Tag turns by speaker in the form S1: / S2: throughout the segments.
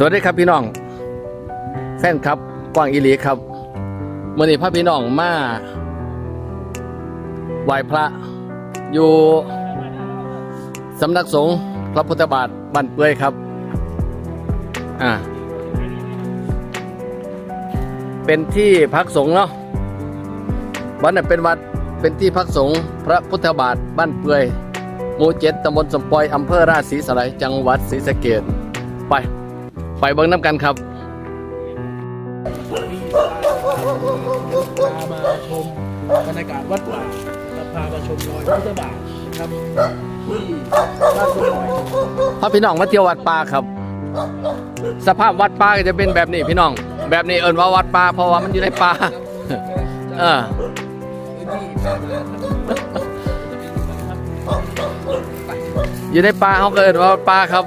S1: สวัสดีครับพี่น้อง แฟนครับกวางอีหลีครับเมื่อนี้พระพี่น้องมาไหว้พระอยู่สำนักสงฆ์พระพุทธบาทบ้านเปื่อยครับ อ่า เป็นที่พักสงฆ์เนาะวัดนั้นเป็นวัดเป็นที่พักสงฆ์พระพุทธบาทบ้านเปื่อยหมู่เจ็ดตำบลสมปอยอำเภอราชสีสไลยจังหวัดศรีสะเกษไป ไปเบิ้งน้ำกันครับ
S2: พามาชมบรรยากาศวัดป่าและพามาชมรอยพระพุทธบาทนะครับที่บ้านสมอย
S1: พาพี่น้องมาเที่ยววัดป่าครับ สภาพวัดป่าก็จะเป็นแบบนี้พี่น้อง แบบนี้เอิ้นว่าวัดป่าเพราะว่ามันอยู่ในป่าเอออยู่ในป่าเขาก็เอิ้นว่าวัดป่าครับ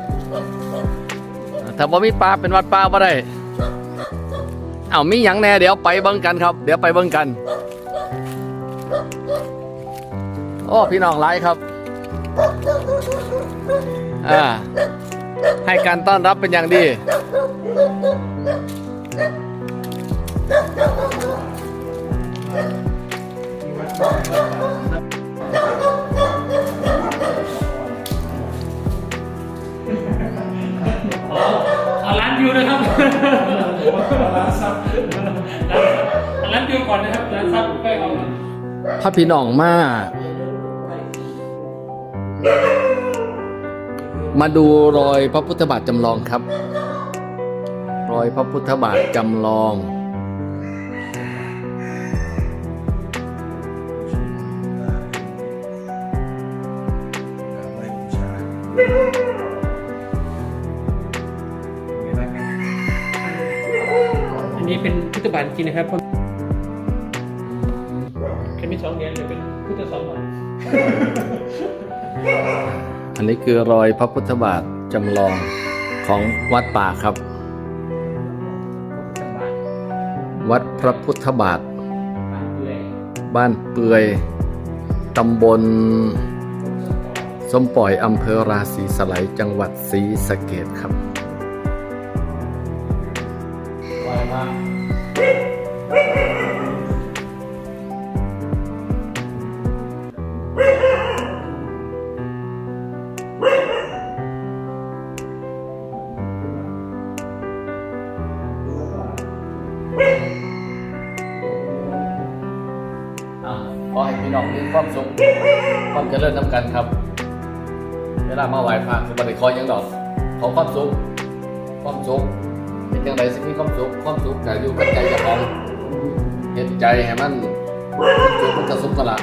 S1: ถ้าบ่มีป่าเป็นวัดป่าบ่ได้เอ้ามีหยังแน่เดี๋ยวไปเบิ่งกันครับ เดี๋ยวไปเบิ่งกัน โอ้พี่น้องหลายครับอ่าให้การต้อนรับเป็นอย่างดี
S3: เอ ร้านซับร้านวิวก่อนนะครับร้านซับไปเอา
S1: พระพี่น้องมามาดูรอยพระพุทธบาทจำลองครับ รอยพระพุทธบาทจำลอง
S3: อัน พุทธบาทจริงนะครับพราะแค่มีสองเหรียญหรือเป็นพุทธสองบาท
S1: อันนี้คือรอยพระพุทธบาทจำลองของวัดป่าครับ วัดพระพุทธบาท บ้านเปื่อยตำบลสมปล่อยอำเภอราศีสไลจังหวัดศรีสะเกดครับ ขอให้พี่น้องมีความสุขความเจริญนำกันครับ เวลามาไหว้พระคือบันไดคอยยังดอกขอความสุขความสุขเป็นยังไงสิมีความสุขความสุขก็อยู่กับใจจ้าของเห็นใจให้มันสุขมันกระสุขกันละ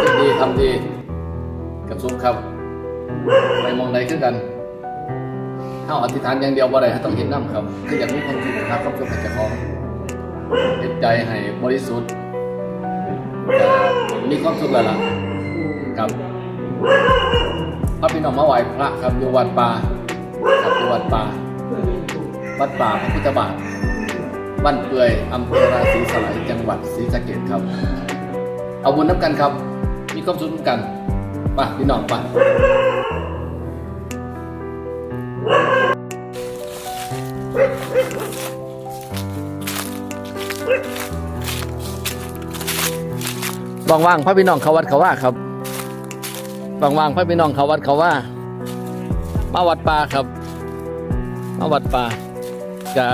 S1: คิดดีทำดีกระสุขครับไปมองใดขึ้นกันถ้าอธิษฐานอย่างเดียวบ่ได้ต้องเห็นน้ำครับคืออยากมีความสุขครับความสุขจ้าของ เห็นใจให้บริสุทธิ์มีความสุขแล้วล่ะครับพระพี่น้องมาไหว้พระครับอยู่วัดป่าครับอยู่วัดป่าวัดป่าพระพุทธบาทบ้านเปื่อยอำเภอราศีสไลยจังหวัดศรีสะเกษครับ เอาบุญน้ำกันครับ มีความสุขกันป่ะพี่น้องป่ะ ว่างๆพระพี่น้องเขาวัดเขาว่าครับว่างๆพระพี่น้องเขาวัดเขาว่า มาวัดป่าครับ มาวัดป่าจะ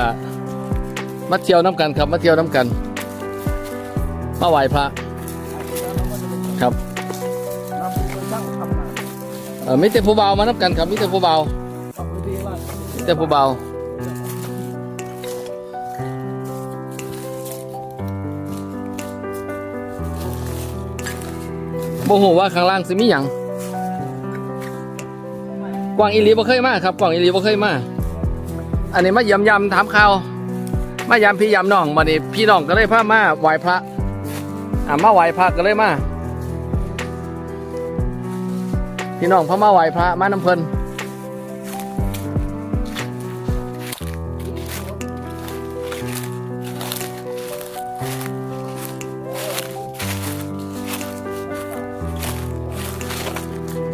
S1: มาเที่ยวน้ำกันครับมาเที่ยวน้ำกันมาไหว้พระครับเออมิแต่ผู้เบามาน้ำกันครับมิแต่ผู้เบามิแต่ผู้เบา โมโหว่าข้างล่างสิมีหยังกวางอิลีบ่เคยมาครับกวางอิลีบ่เคยมาอันนี้มายำยำถามข่าวมายำพี่ยำน้องมานี่พี่น้องก็เลยพามาไหว้พระอ่ามาไหว้พระก็เลยมาพี่น้องพามาไหว้พระมาน้ำเพลิน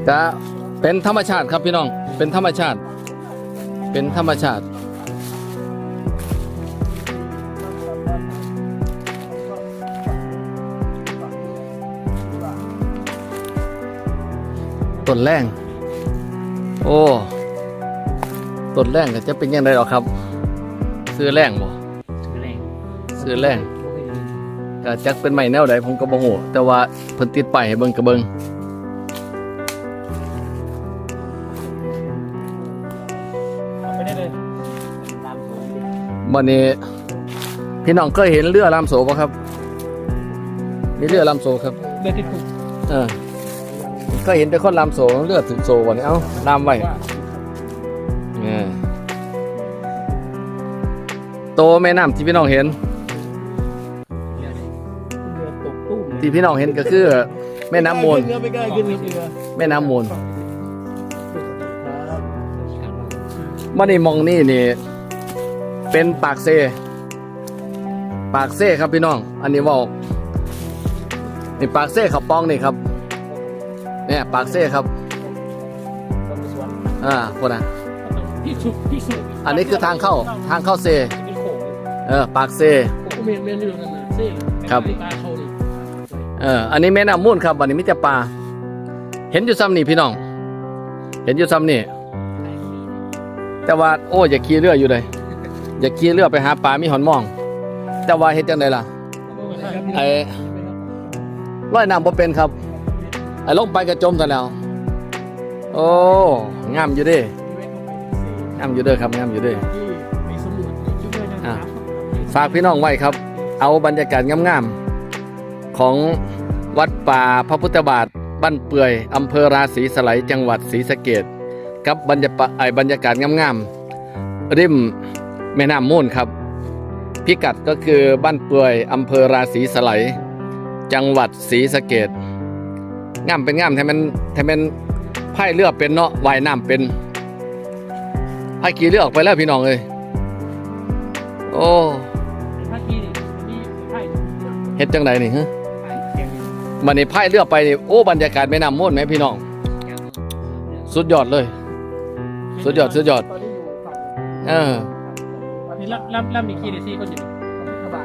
S1: จะเป็นธรรมชาติครับพี่น้อง เป็นธรรมชาติ เป็นธรรมชาติ ต้นแรงโอ้ต้นแรงก็จะเป็นยังไงหรอครับ ซื้อแรงบ่
S3: คือแรง
S1: ซื้อแรงก็จักเป็นใหม่แนวใดผมก็บ่ฮู้แต่ว่าเพิ่นติดป้ายให้เบิ่งก็เบิ่ง
S3: เอาไปได้เลยตามสูง
S1: บัดนี้ พี่น้องเคยเห็นเรือลำโสบ่ครับ มีเรือลำโสครับ
S3: เดือดติดคุก
S1: เออเคยเห็นแต่คนลำโสเรือถึงโสบ่นี่เอ้าลำไว้
S2: ว่า
S1: เออโตแม่น้ำที่พี่น้องเห็น
S2: เรือตกตุ้ม
S1: ที่พี่น้องเห็นก็คือ แม่น้ำมูล
S2: เรือไม่กล้าขึ้นเรือ
S1: แม่น้ำมูล มานี่มองนี่นี่ เป็นปากเซ ปากเซครับพี่น้อง อันนี้ว่านี่ปากเซ่ขับปองนี่ครับ เนี่ยปากเซ่ครับ
S2: ต้นสวน
S1: อ่าพวกนะอันนี้คือทางเข้าทางเข้าเซ
S3: เอ
S1: อปากเซครับ
S2: เขานี่
S1: เอออันนี้แม่น้ำมูลครับวันนี้มิจะปลาเห็นอยู่ซ้ำนี่พี่น้อง เห็นอยู่ซ้ำนี่ แต่ว่าโอ้อย่าขี่เรืออยู่เลยอย่าขี่เรือไปหาปลามีหอนมอง แต่ว่าเฮ็ดจังไดล่ะไอ้ว่ายน้ำบ่เป็นครับ ไอ้ลงไปกระจมซะแล้ว โอ้งามอยู่เด้งามอยู่เด้อครับงามอยู่เด้อฝากพี่น้องไว้ครับ เอาบรรยากาศงามๆของวัดป่าพระพุทธบาทบ้านเปื่อยอำเภอราศีสไลจังหวัดศรีสะเกด กับบรรยากาศบรรยากาศงามๆริมแม่น้ำมูลครับ พิกัดก็คือบ้านเปื่อยอำเภอราศีสไลจังหวัดศรีสะเกดงามเป็นงามแทมันแทมันพาเรือเป็นเนาะว่ายน้ำเป็นพายขี่เรืออกไปแล้วพี่น้องเอ้ยโอ้
S3: ภาคีนี่
S1: เฮ็ดจังไดนี่ฮะ
S3: ไพ่เสียง
S1: มันนี่พาเรือไปนี่โอ้บรรยากาศแม่น้ำมูลไหมพี่น้อง สุดยอดเลย สุดยอดสุดยอด
S2: ตอนนี้อยู่ฝั่ง
S1: เออ
S3: นี่ล่ำล่ำล่ำมีคีเดซี่คนอยู่
S2: กระบะ